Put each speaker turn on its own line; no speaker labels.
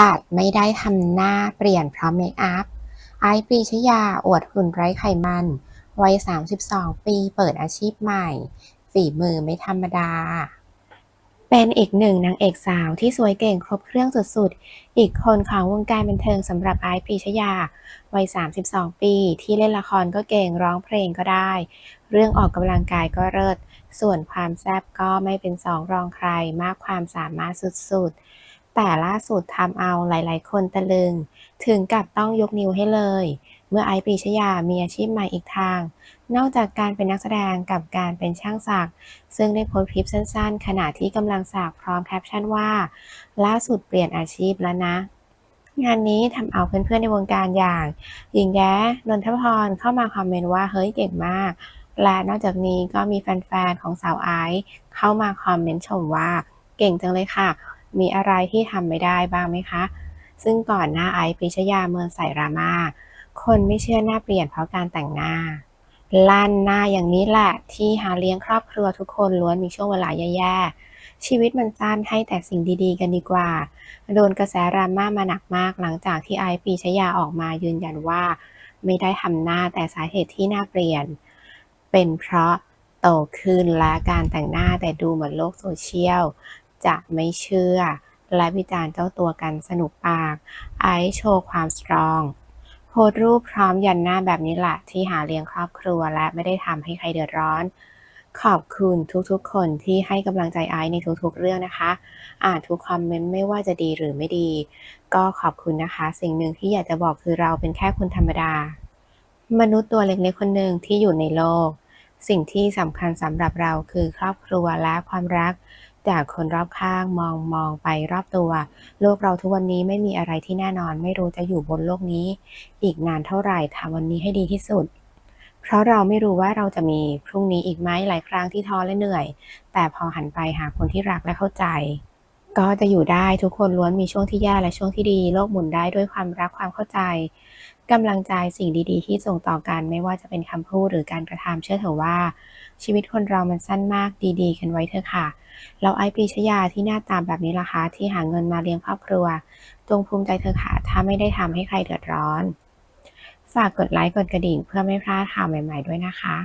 ตัดไม่ได้ทำหน้าเปลี่ยนเพราะเมคอัพ ไอปรีชยาอวดหุ่นไร้ไขมัน วัย 32 ปีเปิดอาชีพใหม่ ฝีมือไม่ธรรมดา เป็นอีกหนึ่งนางเอกสาวที่สวยเก่งครบเครื่องสุดๆ อีกคนของวงการบันเทิงสำหรับไอซ์ปรีชยา วัย 32 ปี ที่เล่นละครก็เก่งร้องเพลงก็ได้ เรื่องออกกำลังกายก็เลิศส่วนความแซ่บก็ไม่เป็นสองรองใครมากความสามารถสุดๆ แต่ล่าสุดทำเอาหลายๆ คนตะลึง ถึงกับต้องยกนิ้วให้เลย เมื่อไอปีชยามีอาชีพใหม่อีกทาง นอกจากการเป็นนักแสดงกับการเป็นช่างสัก ซึ่งได้โพสต์คลิปสั้นๆ ขณะที่กำลังสักพร้อมแคปชั่นว่า ล่าสุดเปลี่ยนอาชีพแล้วนะงานนี้ทำเอาเพื่อนๆในวงการอย่าง หญิงแย้นนทพรเข้ามาคอมเมนต์ว่าเฮ้ยเก่งมาก และนอกจากนี้ก็มีแฟนๆของสาวไอซ์เข้ามาคอมเมนต์ชมว่า เก่งจังเลยค่ะ มีอะไรที่ทำไม่ได้บ้างไหมคะ ซึ่งก่อนหน้าไอซ์ปรีชยาเมืองใส่รามา คนไม่เชื่อหน้าเปลี่ยนเพราะการแต่งหน้า ลั่นหน้าอย่างนี้แหละที่หาเลี้ยงครอบครัวทุกคนล้วนมีช่วงเวลาแย่ๆ ชีวิตมันสั้นให้แต่สิ่งดีๆ กันดีกว่า โดนกระแสราม่ามาหนักมากหลังจากที่ไอซ์ปีชยาออกมายืนยันว่า ไม่ได้ทำหน้าแต่สาเหตุที่หน้าเปลี่ยน เป็นเพราะโตขึ้นและการแต่งหน้าแต่ดูเหมือนโลกโซเชียล จะไม่เชื่อ และวิจารณ์เจ้าตัวกันสนุกปาก ไอซ์โชว์ความสตรองโพสรูปพร้อมยันหน้าแบบนี้แหละที่หาเลี้ยงครอบครัวและไม่ได้ทำให้ใครเดือดร้อน ขอบคุณทุกๆ คนที่ให้กำลังใจไอซ์ในทุกๆ เรื่องนะคะ อ่านทุกคอมเมนต์ไม่ว่าจะดีหรือไม่ดี ก็ขอบคุณนะคะ สิ่งหนึ่งที่อยากจะบอกคือเราเป็นแค่คนธรรมดา มนุษย์ตัวเล็กๆคนหนึ่งที่อยู่ในโลก สิ่งที่สำคัญสำหรับเราคือครอบครัวและความรัก จากคนรอบข้างมองมองไปรอบตัว โลกเราทุกวันนี้ไม่มีอะไรที่แน่นอน ไม่รู้จะอยู่บนโลกนี้ อีกนานเท่าไหร่ทำวันนี้ให้ดีที่สุด เพราะเราไม่รู้ว่าเราจะมีพรุ่งนี้อีกไหมหลายครั้งที่ท้อและเหนื่อย แต่พอหันไปหาคนที่รักและเข้าใจ ก็จะอยู่ได้ทุกคนล้วนมีช่วงที่แย่และช่วงที่ดี โลกหมุนได้ด้วยความรักความเข้าใจกำลังใจสิ่งดีๆ ที่ส่งต่อกันไม่ว่าจะเป็นคำพูดหรือการกระทำเชื่อเถอะว่า ชีวิตคนเรามันสั้นมากดีๆ กันไว้เถอะค่ะ เราไอปรีชยาที่หน้าตาแบบนี้ล่ะคะที่หาเงินมาเลี้ยงครอบครัว จงภูมิใจเถอะค่ะถ้าไม่ได้ทำให้ใครเดือดร้อน ฝากกดไลค์กดกระดิ่งเพื่อไม่พลาดข่าวใหม่ ๆด้วยนะคะ